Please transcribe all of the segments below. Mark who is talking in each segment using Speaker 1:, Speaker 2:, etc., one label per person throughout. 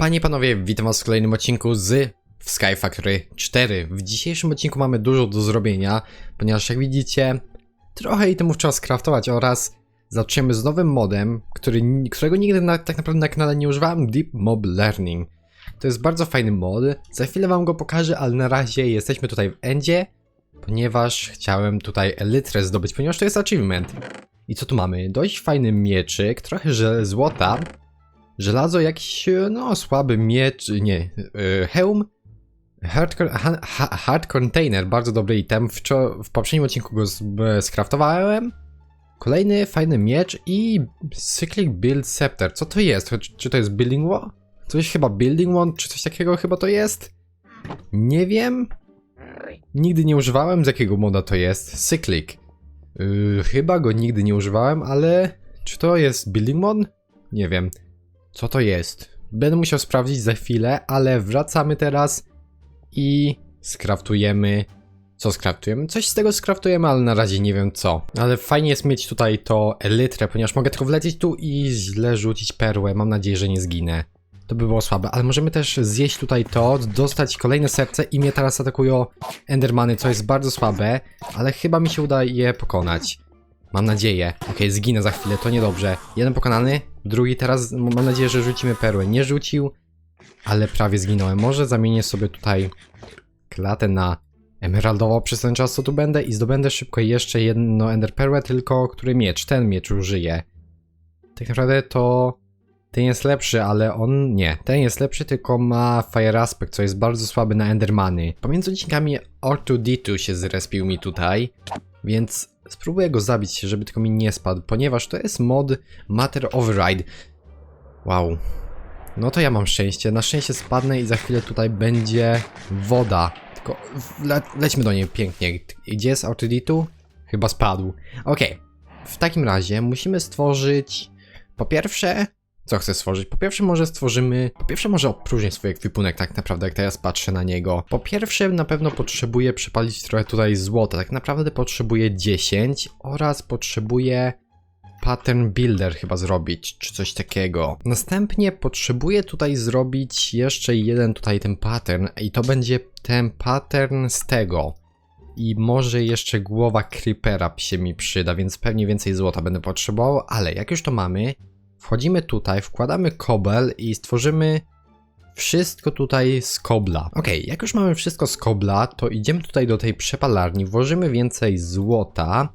Speaker 1: Panie i panowie, witam was w kolejnym odcinku z Sky Factory 4. W dzisiejszym odcinku mamy dużo do zrobienia, ponieważ jak widzicie, trochę itemów trzeba skraftować oraz zaczniemy z nowym modem, który, którego nigdy na, tak naprawdę na kanale nie używałem, Deep Mob Learning. To jest bardzo fajny mod, za chwilę wam go pokażę, ale na razie jesteśmy tutaj w endzie, ponieważ chciałem tutaj elytrę zdobyć, ponieważ to jest achievement. I co tu mamy? Dość fajny mieczyk, trochę że złota, żelazo, jakiś, e, no, słaby miecz, nie, e, hełm, hard, ha, ha- hard container, bardzo dobry item, w, w poprzednim odcinku go e, skraftowałem, kolejny fajny miecz i cyclic build scepter, co to jest? Czy, to jest building wall? Coś chyba building wand, czy coś takiego chyba to jest? Nie wiem, nigdy nie używałem, z jakiego moda to jest, cyclic, Yy, chyba go nigdy nie używałem, ale czy to jest building mod? Nie wiem. Co to jest? Będę musiał sprawdzić za chwilę, ale wracamy teraz i skraftujemy. Co skraftujemy? Coś z tego skraftujemy, ale na razie nie wiem co. Ale fajnie jest mieć tutaj to elytrę, ponieważ mogę tylko wlecieć tu i źle rzucić perłę. Mam nadzieję, że nie zginę. To by było słabe, ale możemy też zjeść tutaj to, dostać kolejne serce i mnie teraz atakują endermany, co jest bardzo słabe, ale chyba mi się uda je pokonać. Mam nadzieję. Okej, zginę za chwilę, to niedobrze. Jeden pokonany, drugi teraz, mam nadzieję, że rzucimy perłę. Nie rzucił, ale prawie zginąłem. Może zamienię sobie tutaj klatę na emeraldowo przez ten czas, co tu będę i zdobędę szybko jeszcze jedno ender perłę, tylko który miecz, ten miecz użyję. Tak naprawdę to ten jest lepszy, ale on nie. Ten jest lepszy, tylko ma fire aspect, co jest bardzo słaby na endermany. Pomiędzy odcinkami R2D2 się zrespił mi tutaj, więc spróbuję go zabić, żeby tylko mi nie spadł, ponieważ to jest mod Matter Override. Wow. No to ja mam szczęście. Na szczęście spadnę i za chwilę tutaj będzie woda. Tylko le lećmy do niej pięknie. Gdzie jest R2D2? Chyba spadł. Okej. W takim razie musimy stworzyć po pierwsze co chcę stworzyć? Po pierwsze może stworzymy, po pierwsze może opróżnię swój ekwipunek tak naprawdę, jak teraz patrzę na niego. Po pierwsze na pewno potrzebuję przepalić trochę tutaj złota, tak naprawdę potrzebuję 10 oraz potrzebuję pattern builder chyba zrobić, czy coś takiego. Następnie potrzebuję tutaj zrobić jeszcze jeden tutaj ten pattern i to będzie ten pattern z tego. I może jeszcze głowa creepera się mi przyda, więc pewnie więcej złota będę potrzebował, ale jak już to mamy, Wchodzimy tutaj, wkładamy kobel i stworzymy wszystko tutaj z kobla. Ok, jak już mamy wszystko z kobla, to idziemy tutaj do tej przepalarni, włożymy więcej złota.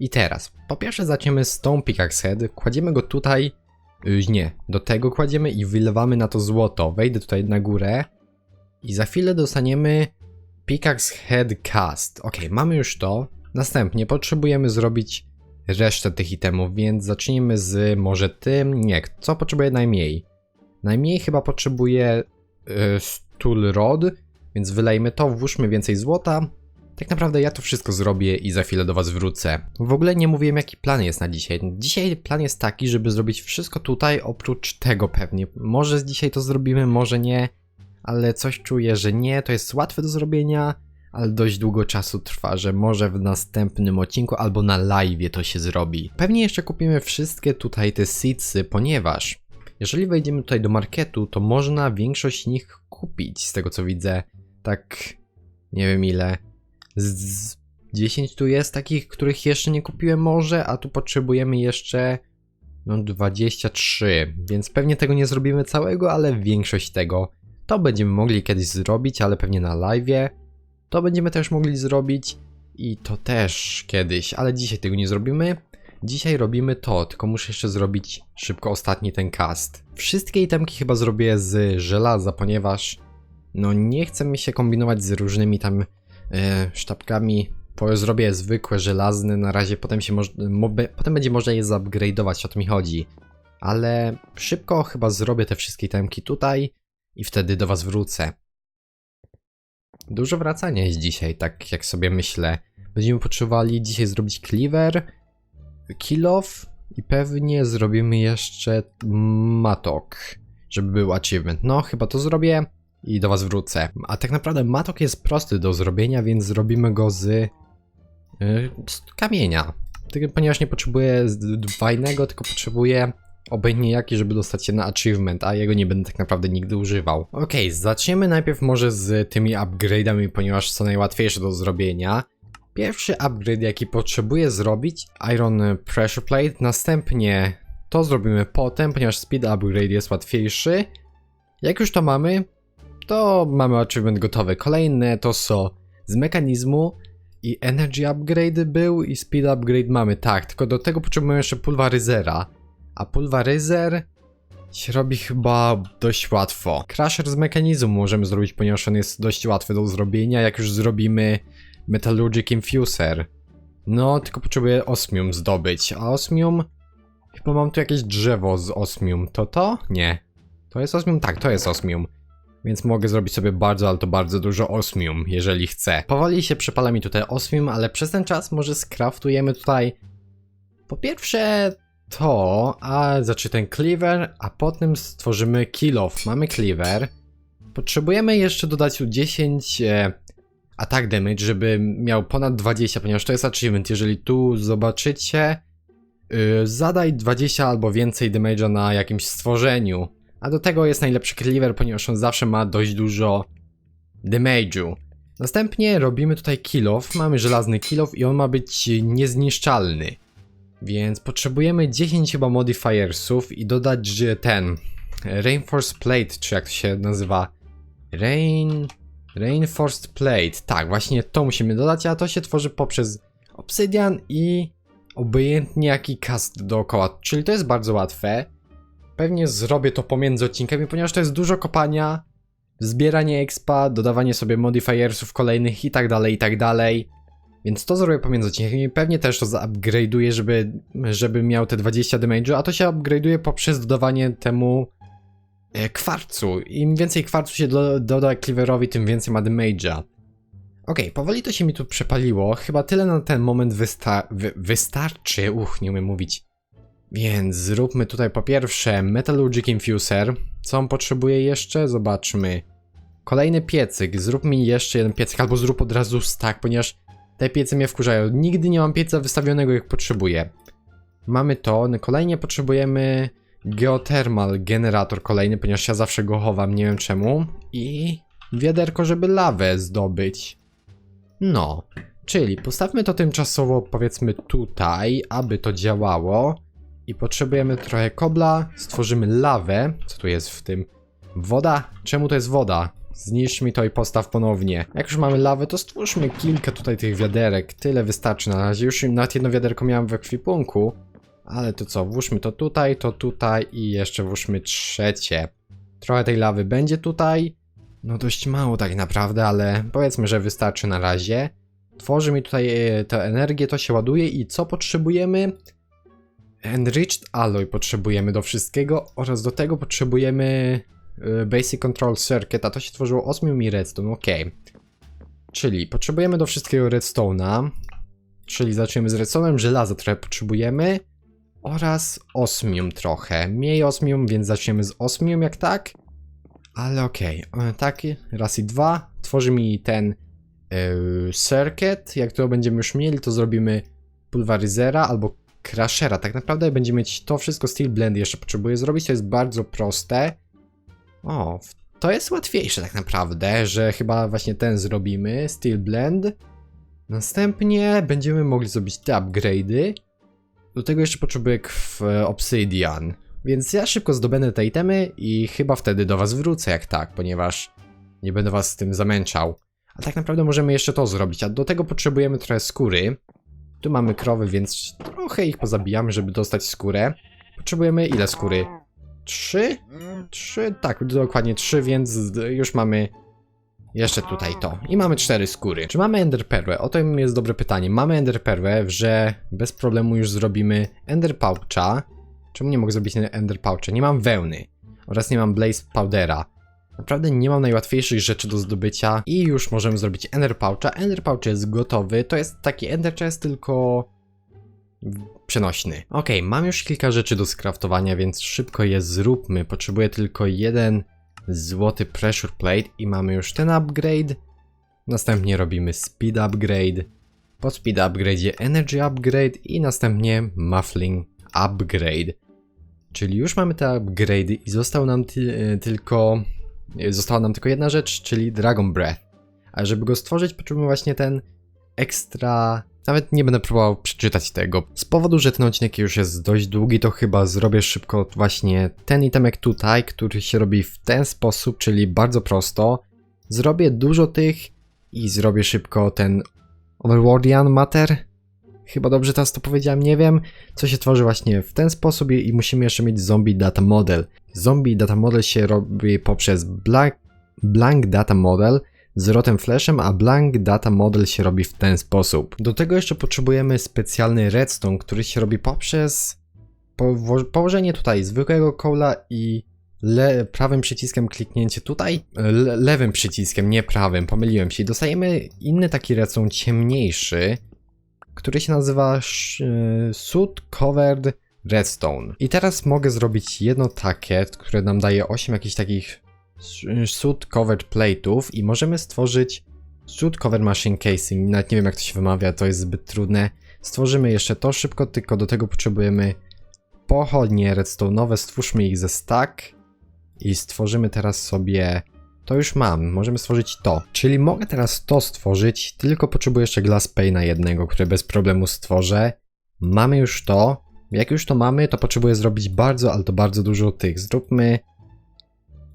Speaker 1: I teraz, po pierwsze zaczniemy z tą pickaxe head, kładziemy go tutaj, nie, do tego kładziemy i wylewamy na to złoto. Wejdę tutaj na górę i za chwilę dostaniemy pickaxe head cast. Ok, mamy już to. Następnie potrzebujemy zrobić resztę tych itemów, więc zacznijmy z może tym. Nie, co potrzebuję najmniej? Najmniej chyba potrzebuję y, Stool Rod, więc wylejmy to, włóżmy więcej złota. Tak naprawdę ja to wszystko zrobię i za chwilę do was wrócę. W ogóle nie mówiłem jaki plan jest na dzisiaj. Dzisiaj plan jest taki, żeby zrobić wszystko tutaj oprócz tego pewnie. Może dzisiaj to zrobimy, może nie, ale coś czuję, że nie, to jest łatwe do zrobienia ale dość długo czasu trwa, że może w następnym odcinku albo na live to się zrobi. Pewnie jeszcze kupimy wszystkie tutaj te seedsy, ponieważ jeżeli wejdziemy tutaj do marketu, to można większość nich kupić, z tego co widzę. Tak, nie wiem ile. Z, z 10 tu jest takich, których jeszcze nie kupiłem może, a tu potrzebujemy jeszcze no 23, więc pewnie tego nie zrobimy całego, ale większość tego to będziemy mogli kiedyś zrobić, ale pewnie na live'ie. To będziemy też mogli zrobić i to też kiedyś, ale dzisiaj tego nie zrobimy. Dzisiaj robimy to, tylko muszę jeszcze zrobić szybko ostatni ten cast. Wszystkie itemki chyba zrobię z żelaza, ponieważ no nie chcę mi się kombinować z różnymi tam e, sztabkami. Zrobię zwykłe żelazne, na razie potem się potem będzie można je zupgrade'ować, o to mi chodzi. Ale szybko chyba zrobię te wszystkie itemki tutaj i wtedy do was wrócę. Dużo wracania jest dzisiaj, tak jak sobie myślę. Będziemy potrzebowali dzisiaj zrobić cleaver, kill off i pewnie zrobimy jeszcze matok, żeby był achievement. No, chyba to zrobię i do was wrócę. A tak naprawdę matok jest prosty do zrobienia, więc zrobimy go z, yy, z kamienia. Ponieważ nie potrzebuję fajnego, tylko potrzebuję obojętnie jaki, żeby dostać się na achievement, a jego nie będę tak naprawdę nigdy używał. Okej, zaczniemy najpierw może z tymi upgrade'ami, ponieważ są najłatwiejsze do zrobienia. Pierwszy upgrade, jaki potrzebuję zrobić, Iron Pressure Plate, następnie to zrobimy potem, ponieważ Speed Upgrade jest łatwiejszy. Jak już to mamy, to mamy achievement gotowy. Kolejne to są z mechanizmu i Energy Upgrade był i Speed Upgrade mamy, tak, tylko do tego potrzebujemy jeszcze Pulverizera. A Pulverizer się robi chyba dość łatwo. Crusher z mechanizmu możemy zrobić, ponieważ on jest dość łatwy do zrobienia, jak już zrobimy Metallurgic Infuser. No, tylko potrzebuję osmium zdobyć, a osmium... Chyba mam tu jakieś drzewo z osmium. To to? Nie. To jest osmium? Tak, to jest osmium. Więc mogę zrobić sobie bardzo, ale to bardzo dużo osmium, jeżeli chcę. Powoli się przepala mi tutaj osmium, ale przez ten czas może skraftujemy tutaj... Po pierwsze to, a znaczy ten cleaver, a potem stworzymy kill off. Mamy cleaver. Potrzebujemy jeszcze dodać tu 10 e, attack damage, żeby miał ponad 20, ponieważ to jest achievement. Jeżeli tu zobaczycie, y, zadaj 20 albo więcej damage'a na jakimś stworzeniu. A do tego jest najlepszy cleaver, ponieważ on zawsze ma dość dużo damage'u. Następnie robimy tutaj kill off. Mamy żelazny kill off i on ma być niezniszczalny. Więc potrzebujemy 10 chyba modifiersów i dodać ten Reinforced Plate, czy jak to się nazywa? Rain... Reinforced Plate. Tak, właśnie to musimy dodać, a to się tworzy poprzez Obsydian i obojętnie jaki cast dookoła, czyli to jest bardzo łatwe. Pewnie zrobię to pomiędzy odcinkami, ponieważ to jest dużo kopania, zbieranie expa, dodawanie sobie modifiersów kolejnych i tak dalej, i tak dalej. Więc to zrobię pomiędzy odcinkami. Pewnie też to zaupgrade'uję, żeby, żeby miał te 20 damage'u, a to się upgrade'uje poprzez dodawanie temu e, kwarcu. Im więcej kwarcu się do, doda cleaverowi, tym więcej ma damage'a. Okej, powoli to się mi tu przepaliło. Chyba tyle na ten moment wysta wy wystarczy. Uch, nie umiem mówić. Więc zróbmy tutaj po pierwsze Metallurgic Infuser. Co on potrzebuje jeszcze? Zobaczmy. Kolejny piecyk. Zrób mi jeszcze jeden piecyk, albo zrób od razu stack, ponieważ te piece mnie wkurzają. Nigdy nie mam pieca wystawionego jak potrzebuję. Mamy to. Kolejnie potrzebujemy geothermal generator kolejny, ponieważ ja zawsze go chowam, nie wiem czemu. I wiaderko, żeby lawę zdobyć. No, czyli postawmy to tymczasowo powiedzmy tutaj, aby to działało. I potrzebujemy trochę kobla, stworzymy lawę. Co tu jest w tym? Woda? Czemu to jest woda? Zniszcz mi to i postaw ponownie. Jak już mamy lawę, to stwórzmy kilka tutaj tych wiaderek. Tyle wystarczy na razie. Już nawet jedno wiaderko miałem w ekwipunku. Ale to co, włóżmy to tutaj, to tutaj i jeszcze włóżmy trzecie. Trochę tej lawy będzie tutaj. No dość mało tak naprawdę, ale powiedzmy, że wystarczy na razie. Tworzy mi tutaj e, tę energię, to się ładuje i co potrzebujemy? Enriched Alloy potrzebujemy do wszystkiego oraz do tego potrzebujemy Basic Control Circuit, a to się tworzyło 8 mi redstone, ok. Czyli potrzebujemy do wszystkiego redstone'a, czyli zaczniemy z redstone'em, żelaza trochę potrzebujemy oraz osmium trochę. Mniej osmium, więc zaczniemy z osmium jak tak. Ale okej, okay. tak, raz i dwa. Tworzy mi ten yy, circuit. Jak to będziemy już mieli, to zrobimy pulverizera albo Crushera. Tak naprawdę będziemy mieć to wszystko Steel Blend jeszcze potrzebuję zrobić, to jest bardzo proste. O, to jest łatwiejsze tak naprawdę, że chyba właśnie ten zrobimy, Steel Blend. Następnie będziemy mogli zrobić te upgrade'y. Do tego jeszcze potrzebuję Obsidian. Więc ja szybko zdobędę te itemy i chyba wtedy do was wrócę jak tak, ponieważ nie będę was z tym zamęczał. A tak naprawdę możemy jeszcze to zrobić, a do tego potrzebujemy trochę skóry. Tu mamy krowy, więc trochę ich pozabijamy, żeby dostać skórę. Potrzebujemy ile skóry? Trzy? Trzy? Tak, dokładnie trzy, więc już mamy jeszcze tutaj to. I mamy cztery skóry. Czy mamy Ender Perłę? O to jest dobre pytanie. Mamy Ender Perłę, że bez problemu już zrobimy Ender Poucha. Czemu nie mogę zrobić Ender Poucha? Nie mam wełny. Oraz nie mam Blaze Powdera. Naprawdę nie mam najłatwiejszych rzeczy do zdobycia i już możemy zrobić Ender Poucha. Ender Pouch jest gotowy, to jest taki Ender Chest, tylko przenośny. Ok, mam już kilka rzeczy do skraftowania, więc szybko je zróbmy. Potrzebuję tylko jeden złoty Pressure Plate i mamy już ten upgrade. Następnie robimy Speed Upgrade. Po Speed Upgrade Energy Upgrade i następnie Muffling Upgrade. Czyli już mamy te upgrade'y i został nam e, tylko... e, Została nam tylko jedna rzecz, czyli Dragon Breath. A żeby go stworzyć, potrzebujemy właśnie ten ekstra... Nawet nie będę próbował przeczytać tego. Z powodu, że ten odcinek już jest dość długi, to chyba zrobię szybko właśnie ten itemek tutaj, który się robi w ten sposób, czyli bardzo prosto. Zrobię dużo tych i zrobię szybko ten Overworldian Matter. Chyba dobrze teraz to powiedziałem, nie wiem. Co się tworzy właśnie w ten sposób i, musimy jeszcze mieć Zombie Data Model. Zombie Data Model się robi poprzez blank, blank Data Model z rotem flashem, a blank data model się robi w ten sposób. Do tego jeszcze potrzebujemy specjalny redstone, który się robi poprzez położenie tutaj zwykłego coala i le- prawym przyciskiem kliknięcie tutaj, le- lewym przyciskiem, nie prawym, pomyliłem się. Dostajemy inny taki redstone ciemniejszy, który się nazywa Soot Covered Redstone. I teraz mogę zrobić jedno takie, które nam daje 8 jakichś takich suit covered plate'ów i możemy stworzyć suit covered machine casing. Nawet nie wiem jak to się wymawia, to jest zbyt trudne. Stworzymy jeszcze to szybko, tylko do tego potrzebujemy pochodnie redstone'owe, stwórzmy ich ze stack i stworzymy teraz sobie to już mam, możemy stworzyć to. Czyli mogę teraz to stworzyć, tylko potrzebuję jeszcze glass pane'a jednego, który bez problemu stworzę. Mamy już to. Jak już to mamy, to potrzebuję zrobić bardzo, ale to bardzo dużo tych. Zróbmy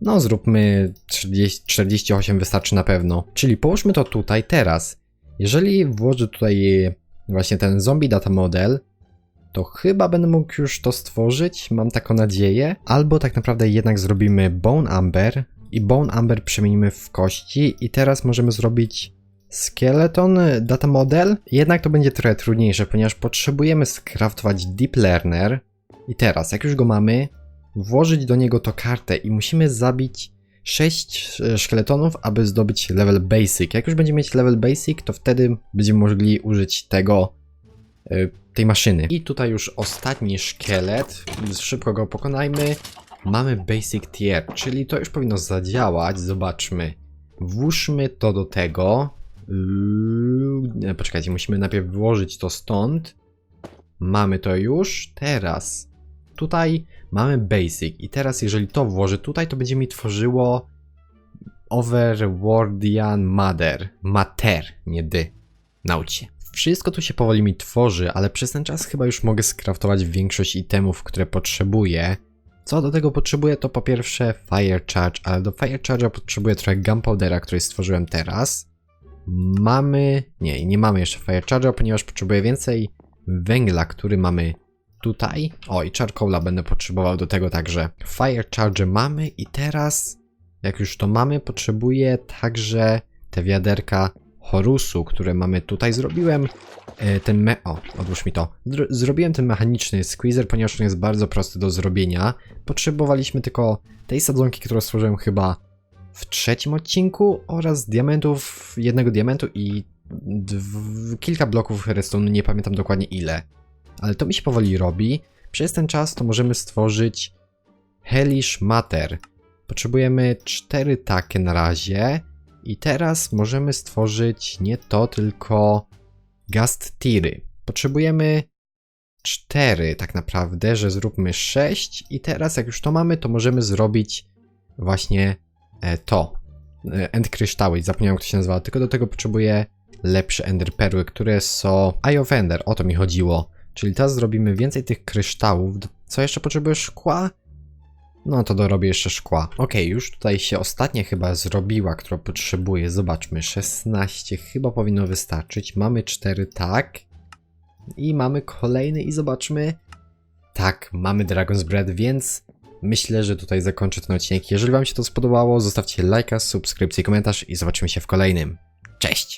Speaker 1: no, zróbmy 30, 48 wystarczy na pewno. Czyli połóżmy to tutaj teraz. Jeżeli włożę tutaj właśnie ten zombie data model, to chyba będę mógł już to stworzyć, mam taką nadzieję. Albo tak naprawdę jednak zrobimy bone amber i bone amber przemienimy w kości i teraz możemy zrobić skeleton data model. Jednak to będzie trochę trudniejsze, ponieważ potrzebujemy skraftować deep learner. I teraz, jak już go mamy, włożyć do niego to kartę i musimy zabić 6 szkieletonów, aby zdobyć level basic. Jak już będziemy mieć level basic, to wtedy będziemy mogli użyć tego, y, tej maszyny. I tutaj już ostatni szkielet, szybko go pokonajmy. Mamy basic tier, czyli to już powinno zadziałać, zobaczmy. Włóżmy to do tego. Yy, poczekajcie, musimy najpierw włożyć to stąd. Mamy to już, teraz tutaj mamy basic i teraz jeżeli to włożę tutaj, to będzie mi tworzyło Overworldian Matter. Mater, nie dy. Naucie. Wszystko tu się powoli mi tworzy, ale przez ten czas chyba już mogę skraftować większość itemów, które potrzebuję. Co do tego potrzebuję, to po pierwsze Fire Charge, ale do Fire Charge'a potrzebuję trochę Gunpowdera, który stworzyłem teraz. Mamy... nie, nie mamy jeszcze Fire Charge'a, ponieważ potrzebuję więcej węgla, który mamy tutaj. O, i charcoala będę potrzebował do tego także. Fire charge mamy i teraz, jak już to mamy, potrzebuję także te wiaderka Horusu, które mamy tutaj. Zrobiłem e, ten me... O, odłóż mi to. Zrobiłem ten mechaniczny squeezer, ponieważ on jest bardzo prosty do zrobienia. Potrzebowaliśmy tylko tej sadzonki, którą stworzyłem chyba w trzecim odcinku oraz diamentów, jednego diamentu i kilka bloków redstone, nie pamiętam dokładnie ile ale to mi się powoli robi. Przez ten czas to możemy stworzyć Hellish Matter. Potrzebujemy cztery takie na razie. I teraz możemy stworzyć nie to, tylko Gast Tiry. Potrzebujemy cztery tak naprawdę, że zróbmy sześć. I teraz jak już to mamy, to możemy zrobić właśnie e, to. E, End kryształy, zapomniałem jak to się nazywa, tylko do tego potrzebuję lepsze ender perły, które są Eye of Ender, o to mi chodziło. Czyli teraz zrobimy więcej tych kryształów. Co jeszcze potrzebujesz? Szkła? No to dorobię jeszcze szkła. Ok, już tutaj się ostatnia chyba zrobiła, którą potrzebuję. Zobaczmy, 16 chyba powinno wystarczyć. Mamy 4, tak. I mamy kolejny i zobaczmy. Tak, mamy Dragon's Bread, więc myślę, że tutaj zakończę ten odcinek. Jeżeli wam się to spodobało, zostawcie lajka, subskrypcję, komentarz i zobaczymy się w kolejnym. Cześć!